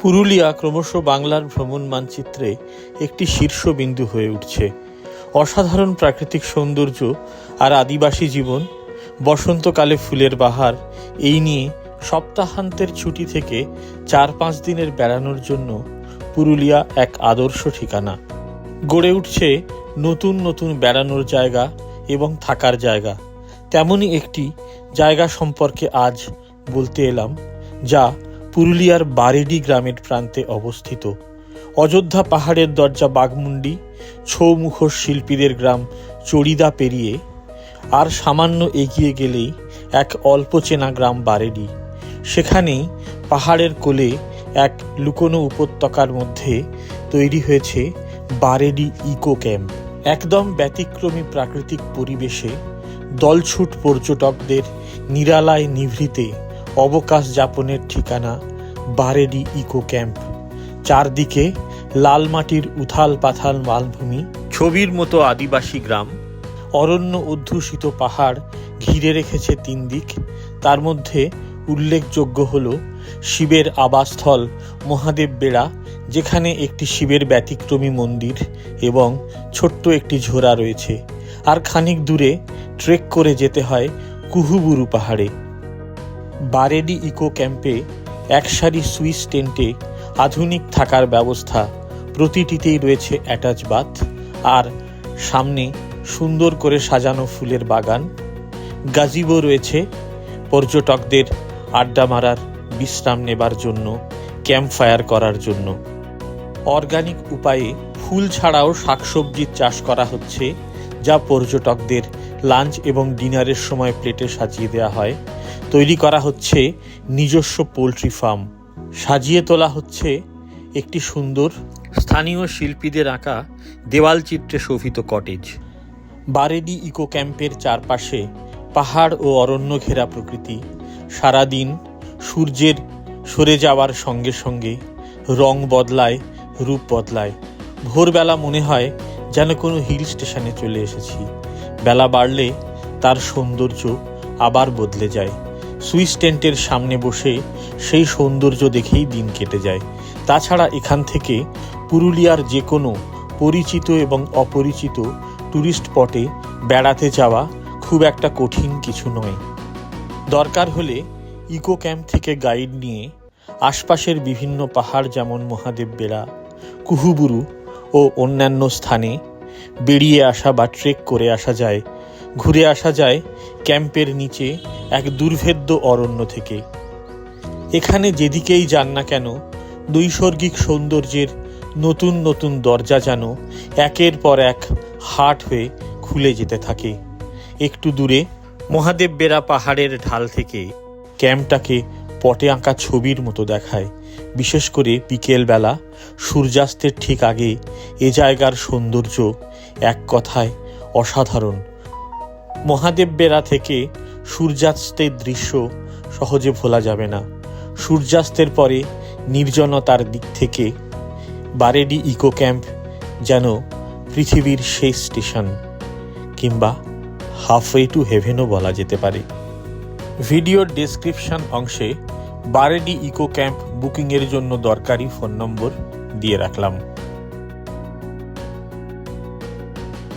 পুরুলিয়া ক্রমশ বাংলার ভ্রমণ মানচিত্রে একটি শীর্ষবিন্দু হয়ে উঠছে। অসাধারণ প্রাকৃতিক সৌন্দর্য আর আদিবাসী জীবন, বসন্তকালে ফুলের বাহার, এই নিয়ে সপ্তাহান্তের ছুটি থেকে চার পাঁচ দিনের বেড়ানোর জন্য পুরুলিয়া এক আদর্শ ঠিকানা। গড়ে উঠছে নতুন নতুন বেড়ানোর জায়গা এবং থাকার জায়গা। তেমনই একটি জায়গা সম্পর্কে আজ বলতে এলাম, যা পুরুলিয়ার বারেডি গ্রামের প্রান্তে অবস্থিত। অযোধ্যা পাহাড়ের দরজা বাঘমুন্ডি ছৌ মুখোশ শিল্পীদের গ্রাম চড়িদা পেরিয়ে আর সামান্য এগিয়ে গেলেই এক অল্প চেনা গ্রাম বারেডি। সেখানেই পাহাড়ের কোলে এক লুকোনো উপত্যকার মধ্যে তৈরি হয়েছে বারেডি ইকো ক্যাম্প। একদম ব্যতিক্রমী প্রাকৃতিক পরিবেশে দলছুট পর্যটকদের নিরালায় নিভৃতে অবকাশ যাপনের ঠিকানা বারেডি ইকো ক্যাম্প। চারদিকে লাল মাটির উথাল পাথাল মালভূমি। ছবির মতো আদিবাসী গ্রাম। অরণ্য অধ্যুষিত পাহাড় ঘিরে রেখেছে তিন দিক। তার মধ্যে উল্লেখযোগ্য হল শিবের আবাসস্থল মহাদেব বেড়া যেখানে একটি শিবের ব্যতিক্রমী মন্দির এবং ছোট্ট একটি ঝোড়া রয়েছে। আর খানিক দূরে ট্রেক করে যেতে হয় কুহুবুরু পাহাড়ে। বারেডি ইকো ক্যাম্পে একসারি সুইস টেন্টে আধুনিক থাকার ব্যবস্থা। প্রতিটিতেই রয়েছে অ্যাটাচ বাথ আর সামনে সুন্দর করে সাজানো ফুলের বাগান। গাজিবো রয়েছে পর্যটকদের আড্ডা মারার বিশ্রাম নেবার জন্য ক্যাম্প ফায়ার করার জন্য। অর্গানিক উপায়ে ফুল ছাড়াও শাকসবজির চাষ করা হচ্ছে। যা পর্যটকদের লাঞ্চ এবং ডিনারের সময় প্লেটে সাজিয়ে দেওয়া হয়। তৈরি করা হচ্ছে নিজস্ব পোলট্রি ফার্ম। সাজিয়ে তোলা হচ্ছে একটি সুন্দর স্থানীয় শিল্পীদের আঁকা দেওয়াল চিত্রে শোভিত কটেজ। বারেডি ইকো ক্যাম্পের চারপাশে পাহাড় ও অরণ্য ঘেরা প্রকৃতি। সারাদিন সূর্যের সরে যাওয়ার সঙ্গে সঙ্গে রং বদলায়, রূপ বদলায়। ভোরবেলা মনে হয় যেন কোনো হিল স্টেশনে চলে এসেছি। বেলা বাড়লে তার সৌন্দর্য আবার বদলে যায়। সুইস টেন্টের সামনে বসে সেই সৌন্দর্য দেখেই দিন কেটে যায়। তাছাড়া এখান থেকে পুরুলিয়ার যে কোনো পরিচিত এবং অপরিচিত ট্যুরিস্ট স্পটে বেড়াতে যাওয়া খুব একটা কঠিন কিছু নয়। দরকার হলে ইকো ক্যাম্প থেকে গাইড নিয়ে আশপাশের বিভিন্ন পাহাড় যেমন মহাদেব বেড়া, কুহুবুরু ও অন্যান্য স্থানে বেরিয়ে আসা বা ট্রেক করে আসা যায়, ঘুরে আসা যায় ক্যাম্পের নিচে এক দুর্ভেদ্য অরণ্য থেকে। এখানে যেদিকেই যান না কেন, নৈসর্গিক সৌন্দর্যের নতুন নতুন দরজা যেন একের পর এক হাট হয়ে খুলে যেতে থাকে। একটু দূরে মহাদেব বেড়া পাহাড়ের ঢাল থেকে ক্যাম্পটাকে পটে আঁকা ছবির মতো দেখায়। বিশেষ করে বিকেলবেলা সূর্যাস্তের ঠিক আগে এ জায়গার সৌন্দর্য এক কথায় অসাধারণ। মহাদেব বেড়া থেকে সূর্যাস্তের দৃশ্য সহজে ভোলা যাবে না। সূর্যাস্তের পরে নির্জনতার দিক থেকে বারেডি ইকো ক্যাম্প যেন পৃথিবীর শেষ স্টেশন কিংবা হাফওয়ে টু হেভেনও বলা যেতে পারে। ভিডিওর ডেসক্রিপশন অংশে বারেডি ইকো ক্যাম্প বুকিংয়ের জন্য দরকারি ফোন নম্বর দিয়ে রাখলাম।